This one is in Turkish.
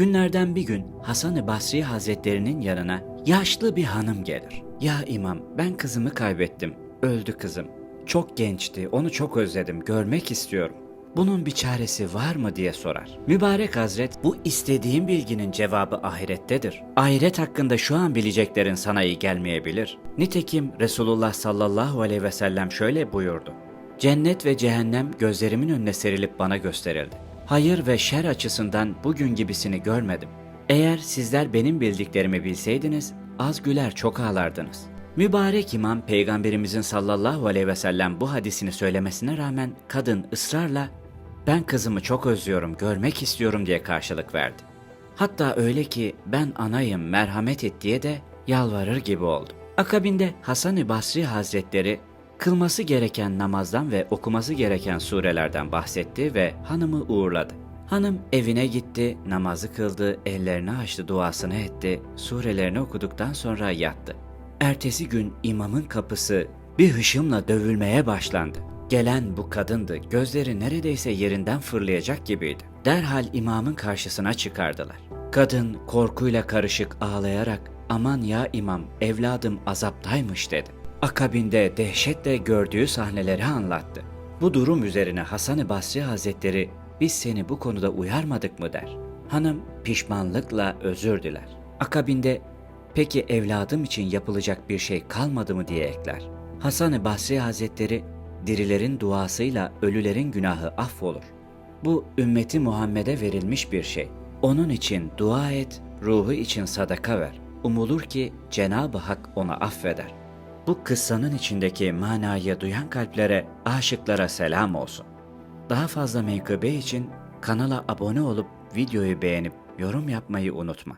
Günlerden bir gün Hasan-ı Basri Hazretlerinin yanına yaşlı bir hanım gelir. Ya imam ben kızımı kaybettim. Öldü kızım. Çok gençti. Onu çok özledim. Görmek istiyorum. Bunun bir çaresi var mı diye sorar. Mübarek Hazret bu istediğin bilginin cevabı ahirettedir. Ahiret hakkında şu an bileceklerin sana iyi gelmeyebilir. Nitekim Resulullah sallallahu aleyhi ve sellem şöyle buyurdu. Cennet ve cehennem gözlerimin önüne serilip bana gösterildi. Hayır ve şer açısından bugün gibisini görmedim. Eğer sizler benim bildiklerimi bilseydiniz, az güler çok ağlardınız. Mübarek imam peygamberimizin sallallahu aleyhi ve sellem bu hadisini söylemesine rağmen kadın ısrarla ben kızımı çok özlüyorum, görmek istiyorum diye karşılık verdi. Hatta öyle ki ben anayım merhamet et diye de yalvarır gibi oldu. Akabinde Hasan-ı Basri Hazretleri kılması gereken namazdan ve okuması gereken surelerden bahsetti ve hanımı uğurladı. Hanım evine gitti, namazı kıldı, ellerini açtı, duasını etti, surelerini okuduktan sonra yattı. Ertesi gün imamın kapısı bir hışımla dövülmeye başlandı. Gelen bu kadındı, gözleri neredeyse yerinden fırlayacak gibiydi. Derhal imamın karşısına çıkardılar. Kadın korkuyla karışık ağlayarak aman ya imam evladım azaptaymış dedi. Akabinde dehşetle gördüğü sahneleri anlattı. Bu durum üzerine Hasan-ı Basri Hazretleri biz seni bu konuda uyarmadık mı der. Hanım pişmanlıkla özür diler. Akabinde peki evladım için yapılacak bir şey kalmadı mı diye ekler. Hasan-ı Basri Hazretleri dirilerin duasıyla ölülerin günahı affolur. Bu ümmeti Muhammed'e verilmiş bir şey. Onun için dua et, ruhu için sadaka ver. Umulur ki Cenab-ı Hak onu affeder. Bu kıssanın içindeki manayı duyan kalplere, aşıklara selam olsun. Daha fazla menkıbe için kanala abone olup videoyu beğenip yorum yapmayı unutma.